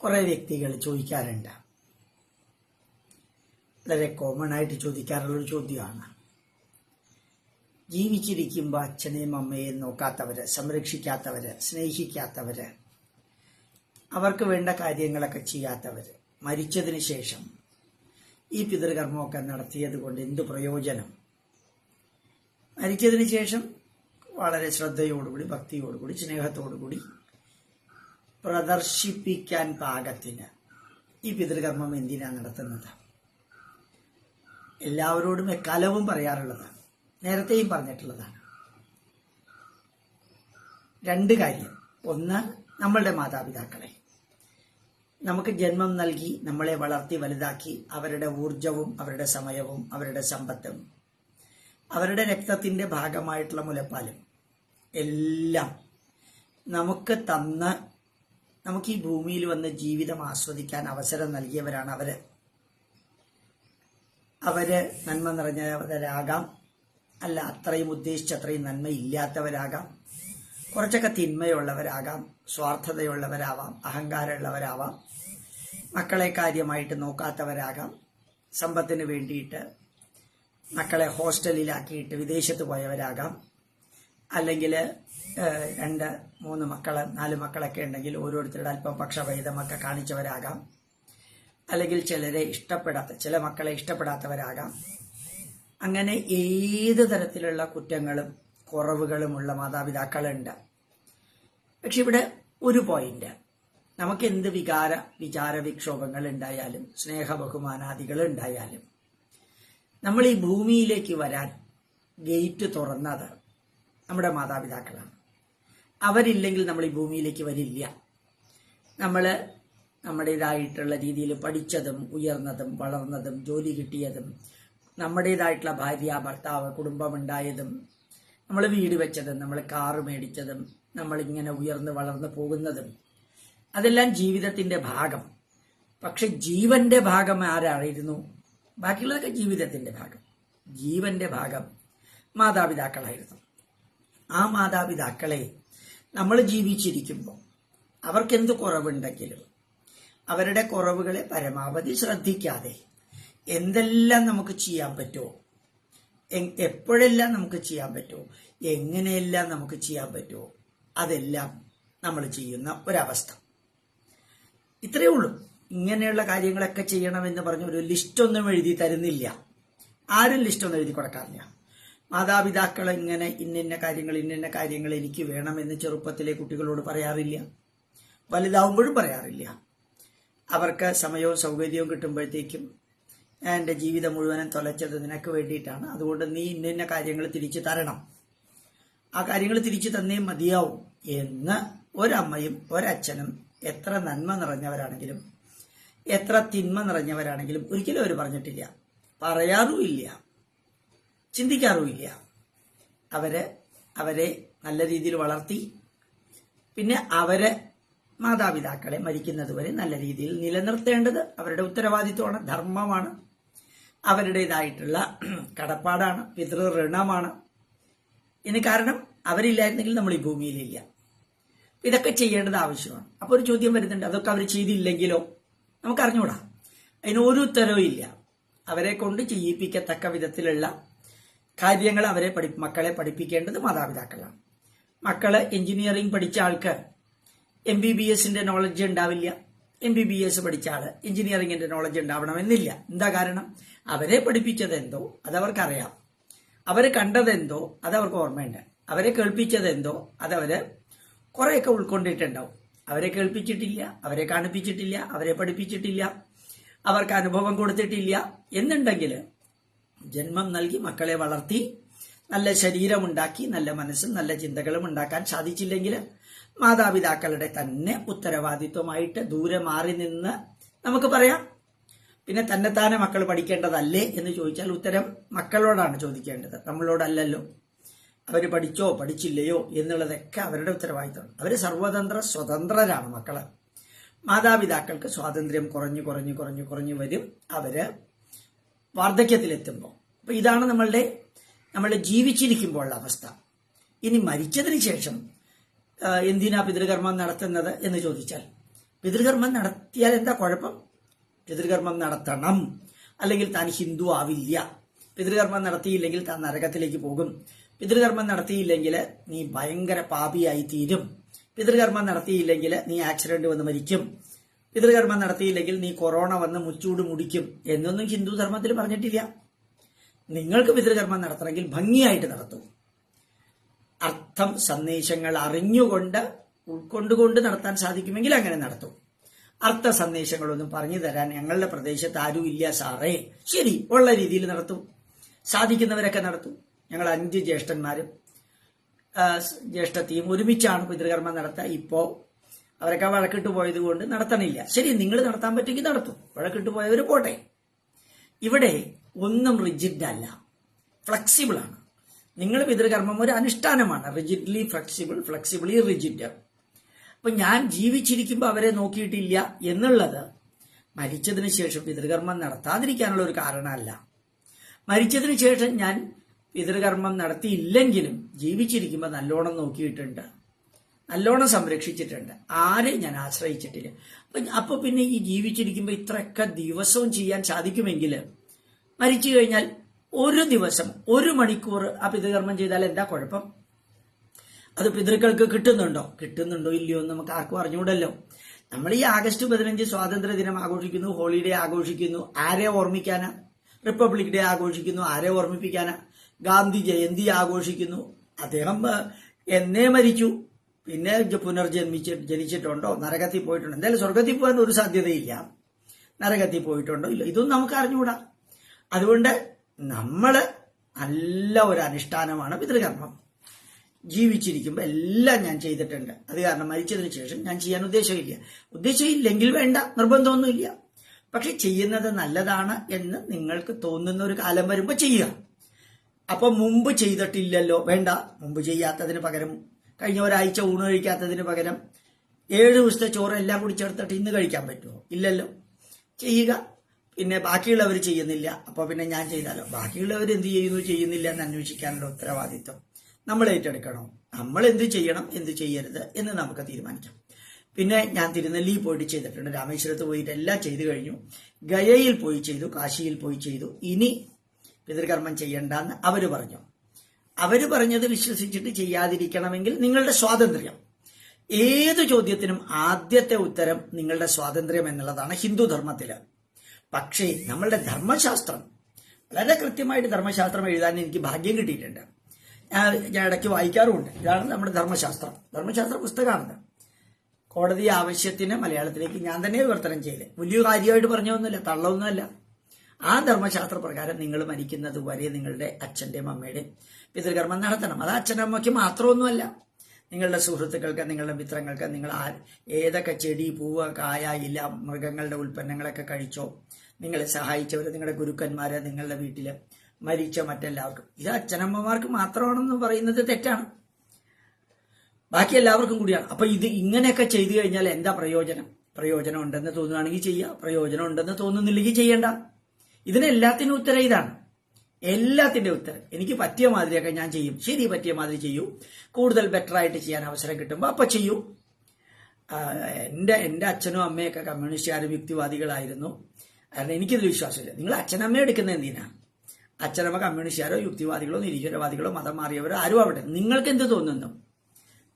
കുറെ വ്യക്തികൾ ചോദിക്കാറുണ്ട്. വളരെ കോമൺ ആയിട്ട് ചോദിക്കാറുള്ളൊരു ചോദ്യമാണ്. ജീവിച്ചിരിക്കുമ്പോൾ അച്ഛനെയും അമ്മയെയും നോക്കാത്തവര് സംരക്ഷിക്കാത്തവര് സ്നേഹിക്കാത്തവര് അവർക്ക് വേണ്ട കാര്യങ്ങളൊക്കെ ചെയ്യാത്തവര് മരിച്ചതിന് ശേഷം ഈ പിതൃകർമ്മമൊക്കെ നടത്തിയത് കൊണ്ട് എന്ത് പ്രയോജനം? മരിച്ചതിന് ശേഷം വളരെ ശ്രദ്ധയോടുകൂടി ഭക്തിയോടുകൂടി സ്നേഹത്തോടുകൂടി പ്രദർശിപ്പിക്കാൻ പാകത്തിന്. ഈ പിതൃകർമ്മം എന്തിനാണ് നടത്തുന്നത്? എല്ലാവരോടും എക്കാലവും പറയാറുള്ളതാണ് നേരത്തെയും പറഞ്ഞിട്ടുള്ളതാണ്. രണ്ട് കാര്യം. ഒന്ന് നമ്മളുടെ മാതാപിതാക്കളെ. നമുക്ക് ജന്മം നൽകി നമ്മളെ വളർത്തി വലുതാക്കി അവരുടെ ഊർജവും അവരുടെ സമയവും അവരുടെ സമ്പത്തും അവരുടെ രക്തത്തിന്റെ ഭാഗമായിട്ടുള്ള മുലപ്പാലും എല്ലാം നമുക്ക് തന്ന് നമുക്ക് ഈ ഭൂമിയിൽ വന്ന് ജീവിതം ആസ്വദിക്കാൻ അവസരം നൽകിയവരാണ് അവർ. അവർ നന്മ നിറഞ്ഞവരാകാം. അല്ല അത്രയും ഉദ്ദേശിച്ച അത്രയും നന്മ ഇല്ലാത്തവരാകാം. കുറച്ചൊക്കെ തിന്മയുള്ളവരാകാം സ്വാർത്ഥതയുള്ളവരാവാം അഹങ്കാരമുള്ളവരാവാം മക്കളെ കാര്യമായിട്ട് നോക്കാത്തവരാകാം. സമ്പത്തിന് വേണ്ടിയിട്ട് മക്കളെ ഹോസ്റ്റലിലാക്കിയിട്ട് വിദേശത്ത് പോയവരാകാം. അല്ലെങ്കിൽ രണ്ട് മൂന്ന് മക്കൾ നാല് മക്കളൊക്കെ ഉണ്ടെങ്കിൽ ഓരോരുത്തരുടെ അല്പം പക്ഷഭേദമൊക്കെ കാണിച്ചവരാകാം. അല്ലെങ്കിൽ ചിലരെ ഇഷ്ടപ്പെടാത്ത ചില മക്കളെ ഇഷ്ടപ്പെടാത്തവരാകാം. അങ്ങനെ ഏത് തരത്തിലുള്ള കുറ്റങ്ങളും കുറവുകളുമുള്ള മാതാപിതാക്കളുണ്ട്. പക്ഷെ ഇവിടെ ഒരു പോയിന്റ് നമുക്ക് എന്ത് വികാര വിചാര വിക്ഷോഭങ്ങൾ ഉണ്ടായാലും സ്നേഹ ബഹുമാനാദികൾ ഉണ്ടായാലും നമ്മൾ ഈ ഭൂമിയിലേക്ക് വരാൻ ഗേറ്റ് തുറന്നത് നമ്മുടെ മാതാപിതാക്കളാണ്. അവരില്ലെങ്കിൽ നമ്മൾ ഈ ഭൂമിയിലേക്ക് വരില്ല. നമ്മൾ നമ്മുടേതായിട്ടുള്ള രീതിയിൽ പഠിച്ചതും ഉയർന്നതും വളർന്നതും ജോലി കിട്ടിയതും നമ്മുടേതായിട്ടുള്ള ഭാര്യ ഭർത്താവ് കുടുംബമുണ്ടായതും നമ്മൾ വീട് വെച്ചതും നമ്മൾ കാറ് മേടിച്ചതും നമ്മളിങ്ങനെ ഉയർന്ന് വളർന്ന് പോകുന്നതും അതെല്ലാം ജീവിതത്തിന്റെ ഭാഗം. പക്ഷെ ജീവന്റെ ഭാഗം ആരായിരുന്നു? ബാക്കിയുള്ളതൊക്കെ ജീവിതത്തിന്റെ ഭാഗം. ജീവന്റെ ഭാഗം മാതാപിതാക്കളായിരുന്നു. ആ മാതാപിതാക്കളെ നമ്മൾ ജീവിച്ചിരിക്കുമ്പോൾ അവർക്കെന്ത് കുറവുണ്ടെങ്കിലും അവരുടെ കുറവുകളെ പരമാവധി ശ്രദ്ധിക്കാതെ എന്തെല്ലാം നമുക്ക് ചെയ്യാൻ പറ്റുമോ? എപ്പോഴെല്ലാം നമുക്ക് ചെയ്യാൻ പറ്റുമോ? എങ്ങനെയെല്ലാം നമുക്ക് ചെയ്യാൻ പറ്റുമോ? അതെല്ലാം നമ്മൾ ചെയ്യുന്ന ഒരവസ്ഥ. ഇത്രയേ ഉള്ളൂ. ഇങ്ങനെയുള്ള കാര്യങ്ങളൊക്കെ ചെയ്യണമെന്ന് പറഞ്ഞ് ഒരു ലിസ്റ്റൊന്നും എഴുതി തരുന്നില്ല. ആരും ലിസ്റ്റൊന്നും എഴുതി കൊടുക്കാറില്ല. മാതാപിതാക്കൾ എങ്ങനെ ഇന്നിന്ന കാര്യങ്ങൾ ഇന്നിന്ന കാര്യങ്ങൾ എനിക്ക് വേണമെന്ന് ചെറുപ്പത്തിലെ കുട്ടികളോട് പറയാറില്ല. വലുതാവുമ്പോഴും പറയാറില്ല. അവർക്ക് സമയവും സൗകര്യവും കിട്ടുമ്പോഴത്തേക്കും എന്റെ ജീവിതം മുഴുവനും തൊലച്ചത് നിനക്ക് വേണ്ടിയിട്ടാണ്. അതുകൊണ്ട് നീ ഇന്നിന്ന കാര്യങ്ങൾ തിരിച്ചു തരണം. ആ കാര്യങ്ങൾ തിരിച്ചു തന്നേ മതിയാവും എന്ന് ഒരമ്മയും ഒരച്ഛനും എത്ര നന്മ നിറഞ്ഞവരാണെങ്കിലും എത്ര തിന്മ നിറഞ്ഞവരാണെങ്കിലും ഒരിക്കലും അവർ പറഞ്ഞിട്ടില്ല. പറയാറുമില്ല. ചിന്തിക്കാറുമില്ല. അവർ അവരെ നല്ല രീതിയിൽ വളർത്തി പിന്നെ അവരെ മാതാപിതാക്കളെ മരിക്കുന്നതുവരെ നല്ല രീതിയിൽ നിലനിർത്തേണ്ടത് അവരുടെ ഉത്തരവാദിത്വമാണ് ധർമ്മമാണ്. അവരുടേതായിട്ടുള്ള കടപ്പാടാണ് പിതൃ ഋണമാണ്. ഇതിന് കാരണം അവരില്ലായിരുന്നെങ്കിൽ നമ്മൾ ഈ ഭൂമിയിലില്ല. ഇതൊക്കെ ചെയ്യേണ്ടത് ആവശ്യമാണ്. അപ്പോൾ ഒരു ചോദ്യം വരുന്നുണ്ട് അതൊക്കെ അവർ ചെയ്തില്ലെങ്കിലോ? നമുക്ക് അറിഞ്ഞൂടാ അതിനൊരു ഉത്തരവും ഇല്ല. അവരെ കൊണ്ട് ചെയ്യിപ്പിക്കത്തക്ക വിധത്തിലുള്ള കാര്യങ്ങൾ അവരെ പഠി മക്കളെ പഠിപ്പിക്കേണ്ടത് മാതാപിതാക്കളാണ്. മക്കൾ എഞ്ചിനീയറിംഗ് പഠിച്ച ആൾക്ക് എം ബി ബി എസിന്റെ നോളജ് ഉണ്ടാവില്ല. എം ബി ബി എസ് പഠിച്ച ആൾ എഞ്ചിനീയറിംഗിന്റെ നോളജ് ഉണ്ടാവണമെന്നില്ല. എന്താ കാരണം? അവരെ പഠിപ്പിച്ചത് എന്തോ അതവർക്കറിയാം. അവർ കണ്ടതെന്തോ അതവർക്ക് ഓർമ്മയുണ്ട്. അവരെ കേൾപ്പിച്ചതെന്തോ അതവര് കുറെയൊക്കെ ഉൾക്കൊണ്ടിട്ടുണ്ടാവും. അവരെ കേൾപ്പിച്ചിട്ടില്ല അവരെ കാണിപ്പിച്ചിട്ടില്ല അവരെ പഠിപ്പിച്ചിട്ടില്ല അവർക്ക് അനുഭവം കൊടുത്തിട്ടില്ല എന്നുണ്ടെങ്കിൽ ജന്മം നൽകി മക്കളെ വളർത്തി നല്ല ശരീരമുണ്ടാക്കി നല്ല മനസ്സും നല്ല ചിന്തകളും ഉണ്ടാക്കാൻ സാധിച്ചില്ലെങ്കിൽ മാതാപിതാക്കളുടെ തന്നെ ഉത്തരവാദിത്വമായിട്ട് ദൂരെ മാറി നിന്ന് നമുക്ക് പറയാം. പിന്നെ തന്നെത്താനെ മക്കൾ പഠിക്കേണ്ടതല്ലേ എന്ന് ചോദിച്ചാൽ ഉത്തരം മക്കളോടാണ് ചോദിക്കേണ്ടത്. നമ്മളോടല്ലല്ലോ. അവർ പഠിച്ചോ പഠിച്ചില്ലയോ എന്നുള്ളതൊക്കെ അവരുടെ ഉത്തരവാദിത്തമാണ് അവർ സർവതന്ത്ര സ്വതന്ത്രരാണ് മക്കൾ. മാതാപിതാക്കൾക്ക് സ്വാതന്ത്ര്യം കുറഞ്ഞു കുറഞ്ഞു കുറഞ്ഞു കുറഞ്ഞു വരും. അവർ വാർദ്ധക്യത്തിലെത്തുമ്പോൾ അപ്പൊ ഇതാണ് നമ്മളുടെ നമ്മൾ ജീവിച്ചിരിക്കുമ്പോഴുള്ള അവസ്ഥ. ഇനി മരിച്ചതിന് ശേഷം എന്തിനാ പിതൃകർമ്മം നടത്തുന്നത് എന്ന് ചോദിച്ചാൽ പിതൃകർമ്മം നടത്തിയാൽ എന്താ കുഴപ്പം? പിതൃകർമ്മം നടത്തണം. അല്ലെങ്കിൽ താൻ ഹിന്ദു ആവില്ല. പിതൃകർമ്മം നടത്തിയില്ലെങ്കിൽ താൻ നരകത്തിലേക്ക് പോകും. പിതൃകർമ്മം നടത്തിയില്ലെങ്കിൽ നീ ഭയങ്കര പാപിയായി തീരും. പിതൃകർമ്മം നടത്തിയില്ലെങ്കിൽ നീ ആക്സിഡന്റ് വന്ന് മരിക്കും. പിതൃകർമ്മം നടത്തിയില്ലെങ്കിൽ നീ കൊറോണ വന്ന് മുച്ചൂട് മുടിക്കും എന്നൊന്നും ഹിന്ദു ധർമ്മത്തിൽ പറഞ്ഞിട്ടില്ല. നിങ്ങൾക്ക് പിതൃകർമ്മം നടത്തണമെങ്കിൽ ഭംഗിയായിട്ട് നടത്തും. അർത്ഥം സന്ദേശങ്ങൾ അറിഞ്ഞുകൊണ്ട് ഉൾക്കൊണ്ടുകൊണ്ട് നടത്താൻ സാധിക്കുമെങ്കിൽ അങ്ങനെ നടത്തും. അർത്ഥ സന്ദേശങ്ങളൊന്നും പറഞ്ഞു തരാൻ ഞങ്ങളുടെ പ്രദേശത്ത് ആരും ഇല്ല സാറേ. ശരി ഉള്ള രീതിയിൽ നടത്തും. സാധിക്കുന്നവരൊക്കെ നടത്തും. ഞങ്ങൾ അഞ്ച് ജ്യേഷ്ഠന്മാരും ജ്യേഷ്ഠത്തെയും ഒരുമിച്ചാണ് പിതൃകർമ്മം നടത്തുക ഇപ്പോ അവരൊക്കെ വഴക്കിട്ട് പോയത് കൊണ്ട് നടത്തണില്ല. ശരി നിങ്ങൾ നടത്താൻ പറ്റുമെങ്കിൽ നടത്തും. വഴക്കിട്ട് പോയവർ പോട്ടെ. ഇവിടെ ഒന്നും റിജിഡ് അല്ല. ഫ്ലെക്സിബിൾ ആണ്. നിങ്ങൾ പിതൃകർമ്മം ഒരു അനുഷ്ഠാനമാണ്. റിജിഡ്ലി ഫ്ലെക്സിബിൾ ഫ്ലെക്സിബിളി റിജിഡ് അപ്പൊ ഞാൻ ജീവിച്ചിരിക്കുമ്പോൾ അവരെ നോക്കിയിട്ടില്ല എന്നുള്ളത് മരിച്ചതിന് ശേഷം പിതൃകർമ്മം നടത്താതിരിക്കാനുള്ള ഒരു കാരണമല്ല. മരിച്ചതിന് ശേഷം ഞാൻ പിതൃകർമ്മം നടത്തിയില്ലെങ്കിലും ജീവിച്ചിരിക്കുമ്പോൾ നല്ലോണം നോക്കിയിട്ടുണ്ട്. നല്ലോണം സംരക്ഷിച്ചിട്ടുണ്ട്. ആരെയും ഞാൻ ആശ്രയിച്ചിട്ടില്ല. അപ്പൊ അപ്പൊ പിന്നെ ഈ ജീവിച്ചിരിക്കുമ്പോൾ ഇത്രയൊക്കെ ദിവസവും ചെയ്യാൻ സാധിക്കുമെങ്കിൽ മരിച്ചു കഴിഞ്ഞാൽ ഒരു ദിവസം ഒരു മണിക്കൂർ ആ പിതൃകർമ്മം ചെയ്താൽ എന്താ കുഴപ്പം? അത് പിതൃക്കൾക്ക് കിട്ടുന്നുണ്ടോ? കിട്ടുന്നുണ്ടോ ഇല്ലയോ എന്ന് നമുക്ക് ആർക്കും അറിഞ്ഞുകൂടല്ലോ. നമ്മൾ ഈ ആഗസ്റ്റ് പതിനഞ്ച് സ്വാതന്ത്ര്യ ദിനം ആഘോഷിക്കുന്നു ഹോളിഡേ ആഘോഷിക്കുന്നു ആരെ ഓർമ്മിക്കാനാ? റിപ്പബ്ലിക് ഡേ ആഘോഷിക്കുന്നു ആരെ ഓർമ്മിപ്പിക്കാനാ? ഗാന്ധി ജയന്തി ആഘോഷിക്കുന്നു. അദ്ദേഹം എന്നേ മരിച്ചു. പിന്നെ പുനർജന്മിച്ച് ജനിച്ചിട്ടുണ്ടോ? നരകത്തിൽ പോയിട്ടുണ്ടോ. എന്തായാലും സ്വർഗത്തിൽ പോകാൻ ഒരു സാധ്യതയില്ല. നരകത്തിൽ പോയിട്ടുണ്ടോ? ഇല്ല. ഇതൊന്നും നമുക്ക് അറിഞ്ഞുകൂടാ. അതുകൊണ്ട് നമ്മൾ നല്ല ഒരു അനുഷ്ഠാനമാണ് പിതൃകർമ്മം. ജീവിച്ചിരിക്കുമ്പോൾ എല്ലാം ഞാൻ ചെയ്തിട്ടുണ്ട്. അത് കാരണം മരിച്ചതിന് ശേഷം ഞാൻ ചെയ്യാൻ ഉദ്ദേശമില്ല. ഉദ്ദേശമില്ലെങ്കിൽ വേണ്ട. നിർബന്ധമൊന്നുമില്ല. പക്ഷെ ചെയ്യുന്നത് നല്ലതാണ് എന്ന് നിങ്ങൾക്ക് തോന്നുന്ന ഒരു കാലം വരുമ്പോൾ ചെയ്യുക. അപ്പൊ മുമ്പ് ചെയ്തിട്ടില്ലല്ലോ. വേണ്ട. മുമ്പ് ചെയ്യാത്തതിന് പകരം കഴിഞ്ഞ ഒരാഴ്ച ഊണ് കഴിക്കാത്തതിന് പകരം ഏഴ് ദിവസത്തെ ചോറ് എല്ലാം കൂടി ചേർത്തിട്ട് ഇന്ന് കഴിക്കാൻ പറ്റുമോ? ഇല്ലല്ലോ. ചെയ്യുക. പിന്നെ ബാക്കിയുള്ളവർ ചെയ്യുന്നില്ല. അപ്പോൾ പിന്നെ ഞാൻ ചെയ്താലോ? ബാക്കിയുള്ളവർ എന്ത് ചെയ്യുന്നു? ചെയ്യുന്നില്ല എന്ന് അന്വേഷിക്കാനുള്ള ഉത്തരവാദിത്വം നമ്മൾ ഏറ്റെടുക്കണം. നമ്മൾ എന്ത് ചെയ്യണം? എന്ത് ചെയ്യരുത്? എന്ന് നമുക്ക് തീരുമാനിക്കാം. പിന്നെ ഞാൻ തിരുനെല്ലിയിൽ പോയിട്ട് ചെയ്തിട്ടുണ്ട്. രാമേശ്വരത്ത് പോയിട്ട് എല്ലാം ചെയ്തു കഴിഞ്ഞു. ഗയയിൽ പോയി ചെയ്തു കാശിയിൽ പോയി ചെയ്തു. ഇനി പിതൃകർമ്മം ചെയ്യണ്ടെന്ന് അവർ പറഞ്ഞു. അവർ പറഞ്ഞത് വിശ്വസിച്ചിട്ട് ചെയ്യാതിരിക്കണമെങ്കിൽ നിങ്ങളുടെ സ്വാതന്ത്ര്യം. ഏത് ചോദ്യത്തിനും ആദ്യത്തെ ഉത്തരം നിങ്ങളുടെ സ്വാതന്ത്ര്യം എന്നുള്ളതാണ് ഹിന്ദു ധർമ്മത്തിൽ പക്ഷേ നമ്മളുടെ ധർമ്മശാസ്ത്രം വളരെ കൃത്യമായിട്ട് ധർമ്മശാസ്ത്രം എഴുതാൻ എനിക്ക് ഭാഗ്യം കിട്ടിയിട്ടുണ്ട്. ഞാൻ ഇടയ്ക്ക് വായിക്കാറുമുണ്ട്. ഇതാണ് നമ്മുടെ ധർമ്മശാസ്ത്രം. ധർമ്മശാസ്ത്ര പുസ്തകമാണത്. കോടതി ആവശ്യത്തിന് മലയാളത്തിലേക്ക് ഞാൻ തന്നെ വിവർത്തനം ചെയ്ത് വലിയ കാര്യമായിട്ട് പറഞ്ഞൊന്നുമില്ല തള്ളൊന്നുമല്ല. ആ ധർമ്മശാസ്ത്ര പ്രകാരം നിങ്ങൾ മരിക്കുന്നത് വരെ നിങ്ങളുടെ അച്ഛന്റെയും അമ്മയുടെയും പിതൃകർമ്മം നടത്തണം. അത് അച്ഛനമ്മയ്ക്ക് മാത്രമൊന്നുമല്ല. നിങ്ങളുടെ സുഹൃത്തുക്കൾക്ക് നിങ്ങളുടെ മിത്രങ്ങൾക്ക് നിങ്ങൾ ആ ഏതൊക്കെ ചെടി പൂവ് കായ ഇല മൃഗങ്ങളുടെ ഉൽപ്പന്നങ്ങളൊക്കെ കഴിച്ചോ? നിങ്ങളെ സഹായിച്ചവർ നിങ്ങളുടെ ഗുരുക്കന്മാര് നിങ്ങളുടെ വീട്ടിൽ മരിച്ച മറ്റെല്ലാവർക്കും. ഇത് അച്ഛനമ്മമാർക്ക് മാത്രമാണെന്ന് പറയുന്നത് തെറ്റാണ്. ബാക്കി എല്ലാവർക്കും കൂടിയാണ്. അപ്പൊ ഇത് ഇങ്ങനെയൊക്കെ ചെയ്തു കഴിഞ്ഞാൽ എന്താ പ്രയോജനം? പ്രയോജനം ഉണ്ടെന്ന് തോന്നുകയാണെങ്കിൽ ചെയ്യുക പ്രയോജനം ഉണ്ടെന്ന് തോന്നുന്നില്ലെങ്കിൽ ചെയ്യേണ്ട. ഇതിനെല്ലാത്തിനും ഉത്തരം ഇതാണ്. എല്ലാത്തിന്റെ ഉത്തരം. എനിക്ക് പറ്റിയ മാതിരിയൊക്കെ ഞാൻ ചെയ്യും. ശരി പറ്റിയ മാതിരി ചെയ്യൂ. കൂടുതൽ ബെറ്റർ ആയിട്ട് ചെയ്യാൻ അവസരം കിട്ടുമ്പോൾ അപ്പൊ ചെയ്യൂ. എന്റെ എന്റെ അച്ഛനും അമ്മയൊക്കെ കമ്മ്യൂണിസ്റ്റുകാരും യുക്തിവാദികളായിരുന്നു. കാരണം എനിക്കിതിൽ വിശ്വാസമില്ല. നിങ്ങൾ അച്ഛനമ്മയെ എടുക്കുന്ന എന്തിനാ? അച്ഛനമ്മ കമ്മ്യൂണിസ്റ്റുകാരോ യുക്തിവാദികളോ നിരീശ്വരവാദികളോ മതം മാറിയവരോ ആരും അവിടെ. നിങ്ങൾക്ക് എന്ത് തോന്നുന്നു?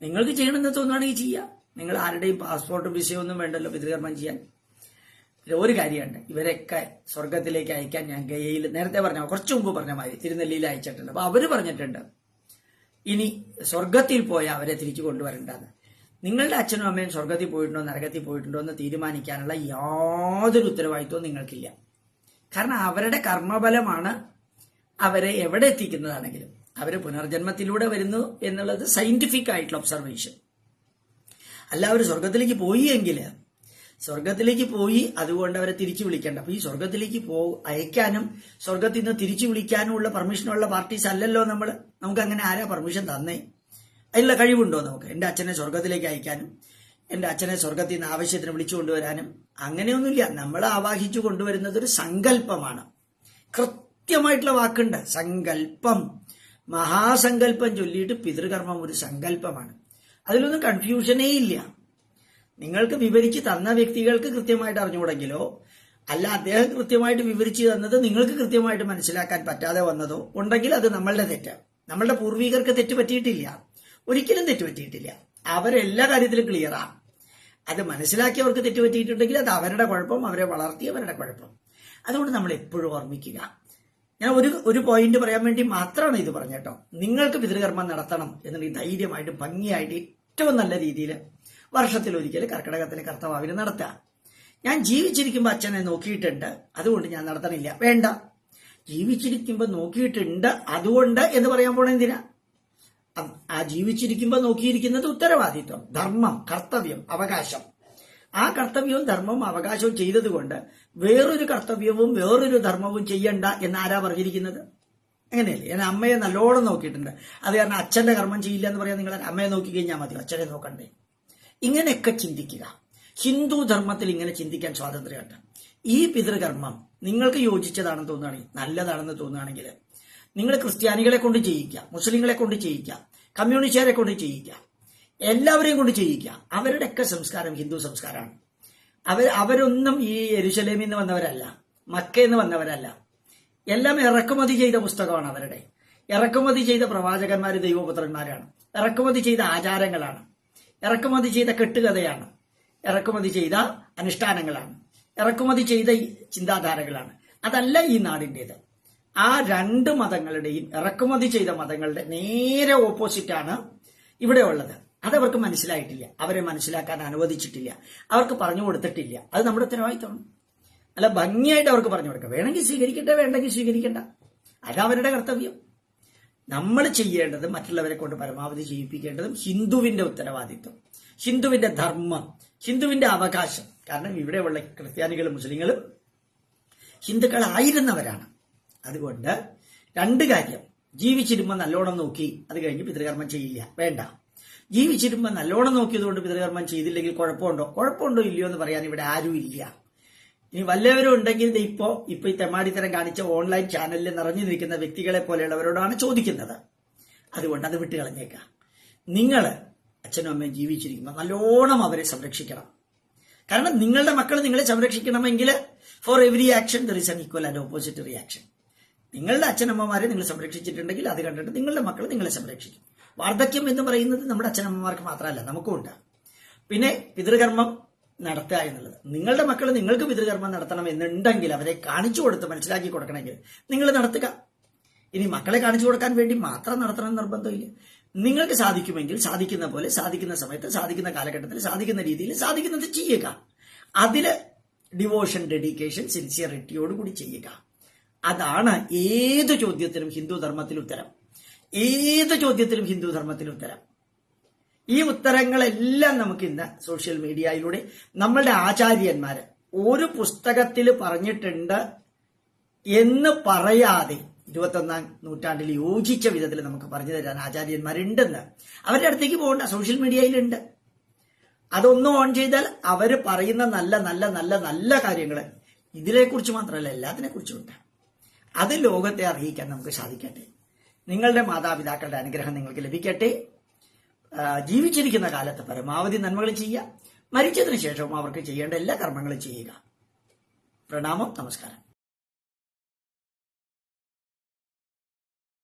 നിങ്ങൾക്ക് ചെയ്യണമെന്ന് തോന്നുകയാണെങ്കിൽ ചെയ്യാം. നിങ്ങൾ ആരുടെയും പാസ്പോർട്ട് വിഷയമൊന്നും വേണ്ടല്ലോ പിതൃകർമ്മം ചെയ്യാൻ. ഒരു കാര്യമുണ്ട്. ഇവരൊക്കെ സ്വർഗത്തിലേക്ക് അയക്കാൻ ഞാൻ ഗയയിൽ നേരത്തെ പറഞ്ഞ കുറച്ചു മുമ്പ് പറഞ്ഞ മാതിരി തിരുനെല്ലിയിൽ അയച്ചിട്ടുണ്ട്. അപ്പൊ അവർ പറഞ്ഞിട്ടുണ്ട് ഇനി സ്വർഗത്തിൽ പോയ അവരെ തിരിച്ചു കൊണ്ടുവരണ്ടെന്ന്. നിങ്ങളുടെ അച്ഛനും അമ്മയും സ്വർഗത്തിൽ പോയിട്ടുണ്ടോ നരകത്തിൽ പോയിട്ടുണ്ടോ എന്ന് തീരുമാനിക്കാനുള്ള യാതൊരു ഉത്തരവാദിത്വവും നിങ്ങൾക്കില്ല. കാരണം അവരുടെ കർമ്മബലമാണ് അവരെ എവിടെ എത്തിക്കുന്നതാണെങ്കിലും. അവർ പുനർജന്മത്തിലൂടെ വരുന്നു എന്നുള്ളത് സയന്റിഫിക് ആയിട്ടുള്ള ഒബ്സർവേഷൻ അല്ല അവർ സ്വർഗത്തിലേക്ക് പോയി എങ്കിൽ സ്വർഗത്തിലേക്ക് പോയി അതുകൊണ്ട് അവരെ തിരിച്ചു വിളിക്കേണ്ട. അപ്പൊ ഈ സ്വർഗത്തിലേക്ക് പോ അയക്കാനും സ്വർഗത്തിൽ നിന്ന് തിരിച്ചു വിളിക്കാനും ഉള്ള പെർമിഷനുള്ള പാർട്ടീസ് അല്ലല്ലോ നമ്മൾ നമുക്ക് അങ്ങനെ ആരാ പെർമിഷൻ തന്നേ? അതിനുള്ള കഴിവുണ്ടോ നമുക്ക്? എന്റെ അച്ഛനെ സ്വർഗത്തിലേക്ക് അയക്കാനും എന്റെ അച്ഛനെ സ്വർഗത്തിൽ നിന്ന് ആവശ്യത്തിന് വിളിച്ചു കൊണ്ടുവരാനും അങ്ങനെയൊന്നുമില്ല. നമ്മൾ ആവാഹിച്ചു കൊണ്ടുവരുന്നത് ഒരു സങ്കല്പമാണ്. കൃത്യമായിട്ടുള്ള വാക്കുണ്ട്. സങ്കല്പം. മഹാസങ്കല്പം ചൊല്ലിയിട്ട് പിതൃകർമ്മം ഒരു സങ്കല്പമാണ്. അതിലൊന്നും കൺഫ്യൂഷനേ ഇല്ല. നിങ്ങൾക്ക് വിവരിച്ച് തന്ന വ്യക്തികൾക്ക് കൃത്യമായിട്ട് അറിഞ്ഞുകൂടെങ്കിലോ അല്ല അദ്ദേഹം കൃത്യമായിട്ട് വിവരിച്ചു തന്നത് നിങ്ങൾക്ക് കൃത്യമായിട്ട് മനസ്സിലാക്കാൻ പറ്റാതെ വന്നതോ ഉണ്ടെങ്കിൽ അത് നമ്മളുടെ തെറ്റ്. നമ്മളുടെ പൂർവികർക്ക് തെറ്റ് പറ്റിയിട്ടില്ല. ഒരിക്കലും തെറ്റ് പറ്റിയിട്ടില്ല. അവരെല്ലാ കാര്യത്തിലും ക്ലിയറാ അത് മനസ്സിലാക്കിയവർക്ക് തെറ്റ് പറ്റിയിട്ടുണ്ടെങ്കിൽ അത് അവരുടെ കുഴപ്പം അവരെ വളർത്തിയവരുടെ കുഴപ്പം. അതുകൊണ്ട് നമ്മൾ എപ്പോഴും ഓർമ്മിക്കുക. ഞാൻ ഒരു ഒരു പോയിന്റ് പറയാൻ വേണ്ടി മാത്രമാണ് ഇത് പറഞ്ഞേട്ടോ നിങ്ങൾക്ക് പിതൃകർമ്മം നടത്തണം എന്നുണ്ടെങ്കിൽ ധൈര്യമായിട്ട് ഭംഗിയായിട്ട് ഏറ്റവും നല്ല രീതിയിൽ വർഷത്തിൽ ഒരിക്കൽ കർക്കിടകത്തിലെ കർത്തവാവിന് നടത്തുക ഞാൻ ജീവിച്ചിരിക്കുമ്പോൾ അച്ഛനെ നോക്കിയിട്ടുണ്ട് അതുകൊണ്ട് ഞാൻ നടത്തണില്ല. വേണ്ട. ജീവിച്ചിരിക്കുമ്പോൾ നോക്കിയിട്ടുണ്ട് അതുകൊണ്ട് എന്ന് പറയാൻ പോണ എന്തിനാ? ആ ജീവിച്ചിരിക്കുമ്പോൾ നോക്കിയിരിക്കുന്നത് ഉത്തരവാദിത്വം ധർമ്മം കർത്തവ്യം അവകാശം. ആ കർത്തവ്യവും ധർമ്മവും അവകാശവും ചെയ്തതുകൊണ്ട് വേറൊരു കർത്തവ്യവും വേറൊരു ധർമ്മവും ചെയ്യണ്ട എന്ന് ആരാ പറഞ്ഞിരിക്കുന്നത്? അങ്ങനെയല്ലേ? ഞാൻ അമ്മയെ നല്ലോണം നോക്കിയിട്ടുണ്ട്. അത് കാരണം അച്ഛന്റെ കർമ്മം ചെയ്യില്ല എന്ന് പറയാൻ നിങ്ങൾ അമ്മയെ നോക്കി കഴിഞ്ഞാൽ മതി. അച്ഛനെ നോക്കണ്ടേ. ഇങ്ങനെയൊക്കെ ചിന്തിക്കുക. ഹിന്ദു ധർമ്മത്തിൽ ഇങ്ങനെ ചിന്തിക്കാൻ സ്വാതന്ത്ര്യമുണ്ട്. ഈ പിതൃകർമ്മം നിങ്ങൾക്ക് യോജിച്ചതാണെന്ന് തോന്നുകയാണെങ്കിൽ നല്ലതാണെന്ന് തോന്നുകയാണെങ്കിൽ നിങ്ങൾ ക്രിസ്ത്യാനികളെ കൊണ്ട് ചെയ്യിക്കാം മുസ്ലിങ്ങളെ കൊണ്ട് ചെയ്യിക്കാം കമ്മ്യൂണിസ്റ്റുകാരെ കൊണ്ട് ചെയ്യിക്കാം എല്ലാവരെയും കൊണ്ട് ചെയ്യിക്കാം അവരുടെയൊക്കെ സംസ്കാരം ഹിന്ദു സംസ്കാരമാണ്. അവർ അവരൊന്നും ഈ എരുശലേമിൽ നിന്ന് വന്നവരല്ല മക്കയിൽ നിന്ന് വന്നവരല്ല. എല്ലാം ഇറക്കുമതി ചെയ്ത പുസ്തകമാണ് അവരുടെ. ഇറക്കുമതി ചെയ്ത പ്രവാചകന്മാർ ദൈവപുത്രന്മാരാണ്. ഇറക്കുമതി ചെയ്ത ആചാരങ്ങളാണ്. ഇറക്കുമതി ചെയ്ത കെട്ടുകഥയാണ്. ഇറക്കുമതി ചെയ്ത അനുഷ്ഠാനങ്ങളാണ്. ഇറക്കുമതി ചെയ്ത ചിന്താധാരകളാണ്. അതല്ല ഈ നാടിന്റെത് ആ രണ്ട് മതങ്ങളുടെയും ഇറക്കുമതി ചെയ്ത മതങ്ങളുടെ നേരെ ഓപ്പോസിറ്റാണ് ഇവിടെ ഉള്ളത്. അതവർക്ക് മനസ്സിലായിട്ടില്ല. അവരെ മനസ്സിലാക്കാൻ അനുവദിച്ചിട്ടില്ല. അവർക്ക് പറഞ്ഞു കൊടുത്തിട്ടില്ല. അത് നമ്മുടെ ഉത്തരവാദിത്തമാണ് അല്ല ഭംഗിയായിട്ട് അവർക്ക് പറഞ്ഞു കൊടുക്കുക വേണമെങ്കിൽ സ്വീകരിക്കട്ടെ വേണ്ടെങ്കിൽ സ്വീകരിക്കണ്ട. അത് അവരുടെ കർത്തവ്യം. നമ്മൾ ചെയ്യേണ്ടത് മറ്റുള്ളവരെ കൊണ്ട് പരമാവധി ചെയ്യിപ്പിക്കേണ്ടതും ഹിന്ദുവിന്റെ ഉത്തരവാദിത്വം ഹിന്ദുവിന്റെ ധർമ്മം ഹിന്ദുവിന്റെ അവകാശം. കാരണം ഇവിടെയുള്ള ക്രിസ്ത്യാനികളും മുസ്ലിങ്ങളും ഹിന്ദുക്കളായിരുന്നവരാണ്. അതുകൊണ്ട് രണ്ട് കാര്യം. ജീവിച്ചിരുമ്പോൾ നല്ലോണം നോക്കി അത് കഴിഞ്ഞ് പിതൃകർമ്മം ചെയ്യില്ല വേണ്ട. ജീവിച്ചിരുമ്പോൾ നല്ലോണം നോക്കിയതുകൊണ്ട് പിതൃകർമ്മം ചെയ്തില്ലെങ്കിൽ കുഴപ്പമുണ്ടോ? കുഴപ്പമുണ്ടോ ഇല്ലയോ എന്ന് പറയാൻ ഇവിടെ ആരും ഇല്ല ഇനി വല്ലവരും ഉണ്ടെങ്കിൽ ഇപ്പോ ഇപ്പൊ ഈ തെമാടിത്തരം കാണിച്ച ഓൺലൈൻ ചാനലിൽ നിറഞ്ഞു നിൽക്കുന്ന വ്യക്തികളെ പോലെയുള്ളവരോടാണ് ചോദിക്കുന്നത്. അതുകൊണ്ട് അത് വിട്ട് കളഞ്ഞേക്കാം. നിങ്ങൾ അച്ഛനും അമ്മയും ജീവിച്ചിരിക്കുമ്പോൾ നല്ലോണം അവരെ സംരക്ഷിക്കണം. കാരണം നിങ്ങളുടെ മക്കൾ നിങ്ങളെ സംരക്ഷിക്കണമെങ്കിൽ for every action there is an equal and opposite reaction നിങ്ങളുടെ അച്ഛനമ്മമാരെ നിങ്ങൾ സംരക്ഷിച്ചിട്ടുണ്ടെങ്കിൽ അത് കണ്ടിട്ട് നിങ്ങളുടെ മക്കൾ നിങ്ങളെ സംരക്ഷിക്കും. വാർദ്ധക്യം എന്ന് പറയുന്നത് നമ്മുടെ അച്ഛനമ്മമാർക്ക് മാത്രമല്ല നമുക്കും ഉണ്ട്. പിന്നെ പിതൃകർമ്മം നടത്തുക എന്നുള്ളത്. നിങ്ങളുടെ മക്കൾ നിങ്ങൾക്ക് പിതൃകർമ്മം നടത്തണം എന്നുണ്ടെങ്കിൽ അവരെ കാണിച്ചു കൊടുത്ത് മനസ്സിലാക്കി കൊടുക്കണമെങ്കിൽ നിങ്ങൾ നടത്തുക. ഇനി മക്കളെ കാണിച്ചു കൊടുക്കാൻ വേണ്ടി മാത്രം നടത്തണം നിർബന്ധമില്ല. നിങ്ങൾക്ക് സാധിക്കുമെങ്കിൽ സാധിക്കുന്ന പോലെ സാധിക്കുന്ന സമയത്ത് സാധിക്കുന്ന കാലഘട്ടത്തിൽ സാധിക്കുന്ന രീതിയിൽ സാധിക്കുന്നത് ചെയ്യുക. അതിൽ ഡിവോഷൻ ഡെഡിക്കേഷൻ സിൻസിയറിറ്റിയോട് കൂടി ചെയ്യുക. അതാണ് ഏത് ചോദ്യത്തിനും ഹിന്ദു ധർമ്മത്തിൽ ഉത്തരം ഏത് ചോദ്യത്തിലും ഹിന്ദു ധർമ്മത്തിൽ ഉത്തരം ഈ ഉത്തരങ്ങളെല്ലാം നമുക്ക് ഇന്ന് സോഷ്യൽ മീഡിയയിലൂടെ നമ്മളുടെ ആചാര്യന്മാര് ഒരു പുസ്തകത്തിൽ പറഞ്ഞിട്ടുണ്ട് എന്ന് പറയാതെ ഇരുപത്തൊന്നാം നൂറ്റാണ്ടിൽ യോജിച്ച വിധത്തിൽ നമുക്ക് പറഞ്ഞു തരാൻ ആചാര്യന്മാരുണ്ടെന്ന് അവരുടെ അടുത്തേക്ക് പോകണ്ട സോഷ്യൽ മീഡിയയിലുണ്ട് അതൊന്നും ഓൺ ചെയ്താൽ അവർ പറയുന്ന നല്ല നല്ല നല്ല നല്ല കാര്യങ്ങൾ ഇതിനെക്കുറിച്ച് മാത്രമല്ല എല്ലാത്തിനെ കുറിച്ചുമുണ്ട് അത് ലോകത്തെ അറിയിക്കാൻ നമുക്ക് സാധിക്കട്ടെ. നിങ്ങളുടെ മാതാപിതാക്കളുടെ അനുഗ്രഹം നിങ്ങൾക്ക് ലഭിക്കട്ടെ. ജീവിച്ചിരിക്കുന്ന കാലത്ത് പരമാവധി നന്മകൾ ചെയ്യുക. മരിച്ചതിന് ശേഷവും അവർക്ക് ചെയ്യേണ്ട എല്ലാ കർമ്മങ്ങളും ചെയ്യുക. പ്രണാമം നമസ്കാരം.